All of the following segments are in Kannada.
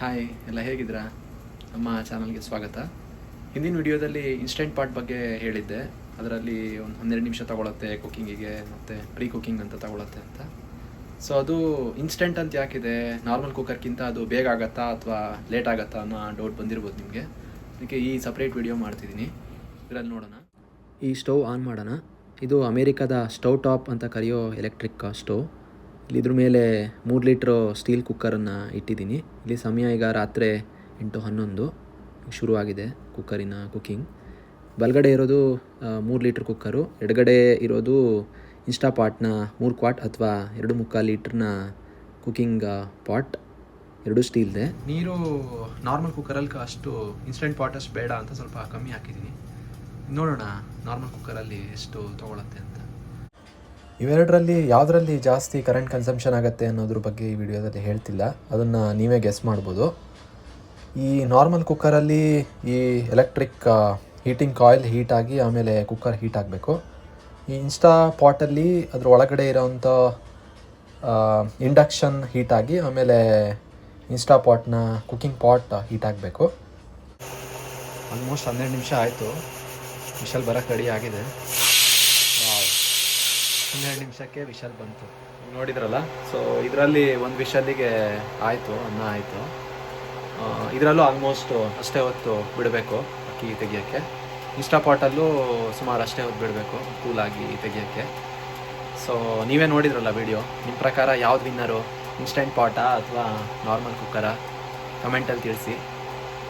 ಹಾಯ್ ಎಲ್ಲ ಹೇಗಿದ್ದೀರಾ? ನಮ್ಮ ಚಾನಲ್ಗೆ ಸ್ವಾಗತ. ಹಿಂದಿನ ವಿಡಿಯೋದಲ್ಲಿ ಇನ್ಸ್ಟೆಂಟ್ ಪಾಟ್ ಬಗ್ಗೆ ಹೇಳಿದ್ದೆ. ಅದರಲ್ಲಿ ಒಂದು ಹನ್ನೆರಡು ನಿಮಿಷ ತಗೊಳತ್ತೆ ಕುಕ್ಕಿಂಗಿಗೆ ಮತ್ತು ಪ್ರೀ ಕುಕ್ಕಿಂಗ್ ಅಂತ ತಗೊಳತ್ತೆ ಅಂತ. ಸೊ ಅದು ಇನ್ಸ್ಟೆಂಟ್ ಅಂತ ಯಾಕಿದೆ? ನಾರ್ಮಲ್ ಕುಕ್ಕರ್ಗಿಂತ ಅದು ಬೇಗ ಆಗತ್ತಾ ಅಥವಾ ಲೇಟ್ ಆಗತ್ತಾ ಅನ್ನೋ ಡೌಟ್ ಬಂದಿರ್ಬೋದು ನಿಮಗೆ. ಅದಕ್ಕೆ ಈ ಸಪ್ರೇಟ್ ವಿಡಿಯೋ ಮಾಡ್ತಿದ್ದೀನಿ. ಇದರಲ್ಲಿ ನೋಡೋಣ. ಈ ಸ್ಟವ್ ಆನ್ ಮಾಡೋಣ. ಇದು ಅಮೇರಿಕಾದ ಸ್ಟವ್ ಟಾಪ್ ಅಂತ ಕರೆಯೋ ಎಲೆಕ್ಟ್ರಿಕ್ ಸ್ಟವ್ ಇಲ್ಲಿ ಇದ್ರ ಮೇಲೆ ಮೂರು ಲೀಟ್ರು ಸ್ಟೀಲ್ ಕುಕ್ಕರನ್ನು ಇಟ್ಟಿದ್ದೀನಿ. ಇಲ್ಲಿ ಸಮಯ ಈಗ ರಾತ್ರಿ ಎಂಟು ಹನ್ನೊಂದು. ಶುರುವಾಗಿದೆ ಕುಕ್ಕರಿನ ಕುಕ್ಕಿಂಗ್ ಬಲಗಡೆ ಇರೋದು ಮೂರು ಲೀಟ್ರ್ ಕುಕ್ಕರು ಎಡಗಡೆ ಇರೋದು ಇನ್ಸ್ಟಾ ಪಾಟ್ನ ಮೂರು ಕ್ವಾಟ್ ಅಥವಾ ಎರಡು ಮುಕ್ಕಾಲು ಲೀಟ್ರ್ನ ಕುಕ್ಕಿಂಗ್ ಪಾಟ್ ಎರಡು ಸ್ಟೀಲ್ದೆ ನೀರು ನಾರ್ಮಲ್ ಕುಕ್ಕರಲ್ಲಿ ಅಷ್ಟು ಇನ್ಸ್ಟೆಂಟ್ ಪಾಟ್ ಅಷ್ಟು ಬೇಡ ಅಂತ ಸ್ವಲ್ಪ ಕಮ್ಮಿ ಹಾಕಿದ್ದೀನಿ. ನೋಡೋಣ ನಾರ್ಮಲ್ ಕುಕ್ಕರಲ್ಲಿ ಎಷ್ಟು ತೊಗೊಳತ್ತೆ ಅಂತ. ಇವೆರಡರಲ್ಲಿ ಯಾವುದರಲ್ಲಿ ಜಾಸ್ತಿ ಕರೆಂಟ್ ಕನ್ಸಂಪ್ಷನ್ ಆಗುತ್ತೆ ಅನ್ನೋದ್ರ ಬಗ್ಗೆ ಈ ವಿಡಿಯೋದಲ್ಲಿ ಹೇಳ್ತಿಲ್ಲ. ಅದನ್ನು ನೀವೇ ಗೆಸ್ ಮಾಡ್ಬೋದು. ಈ ನಾರ್ಮಲ್ ಕುಕ್ಕರಲ್ಲಿ ಈ ಎಲೆಕ್ಟ್ರಿಕ್ ಹೀಟಿಂಗ್ ಕಾಯಿಲ್ ಹೀಟ್ ಆಗಿ ಆಮೇಲೆ ಕುಕ್ಕರ್ ಹೀಟ್ ಆಗಬೇಕು. ಈ ಇನ್ಸ್ಟಾ ಪಾಟಲ್ಲಿ ಅದ್ರ ಒಳಗಡೆ ಇರೋವಂಥ ಇಂಡಕ್ಷನ್ ಹೀಟ್ ಆಗಿ ಆಮೇಲೆ ಇನ್ಸ್ಟಾ ಪಾಟ್ನ ಕುಕ್ಕಿಂಗ್ ಪಾಟ್ ಹೀಟ್ ಆಗಬೇಕು. ಆಲ್ಮೋಸ್ಟ್ ಹನ್ನೆರಡು ನಿಮಿಷ ಆಯಿತು. ವಿಶಲ್ ಬರೋಕ್ಕೆ ರೆಡಿ ಆಗಿದೆ. ಹನ್ನೆರಡು ನಿಮಿಷಕ್ಕೆ ವಿಶಲ್ ಬಂತು. ನೋಡಿದ್ರಲ್ಲ? ಸೊ ಇದರಲ್ಲಿ ಒಂದು ವಿಶಲ್ಲಿಗೆ ಆಯಿತು, ಅನ್ನ ಆಯಿತು. ಇದರಲ್ಲೂ ಆಲ್ಮೋಸ್ಟ್ ಅಷ್ಟೇ ಹೊತ್ತು ಬಿಡಬೇಕು, ಅಕ್ಕಿ ತೆಗಿಯೋಕ್ಕೆ. ಇನ್ಸ್ಟಾ ಪಾಟಲ್ಲೂ ಸುಮಾರು ಅಷ್ಟೇ ಹೊತ್ತು ಬಿಡಬೇಕು ಕೂಲಾಗಿ ತೆಗಿಯೋಕ್ಕೆ. ಸೊ ನೀವೇ ನೋಡಿದ್ರಲ್ಲ ವಿಡಿಯೋ ನಿಮ್ಮ ಪ್ರಕಾರ ಯಾವ್ದು ವಿನ್ನರು ಇನ್ಸ್ಟೆಂಟ್ ಪಾಟಾ ಅಥವಾ ನಾರ್ಮಲ್ ಕುಕ್ಕರಾ ಕಮೆಂಟಲ್ಲಿ ತಿಳಿಸಿ.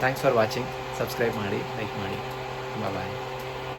ಥ್ಯಾಂಕ್ಸ್ ಫಾರ್ ವಾಚಿಂಗ್ ಸಬ್ಸ್ಕ್ರೈಬ್ ಮಾಡಿ ಲೈಕ್ ಮಾಡಿ. ಬಾಯ್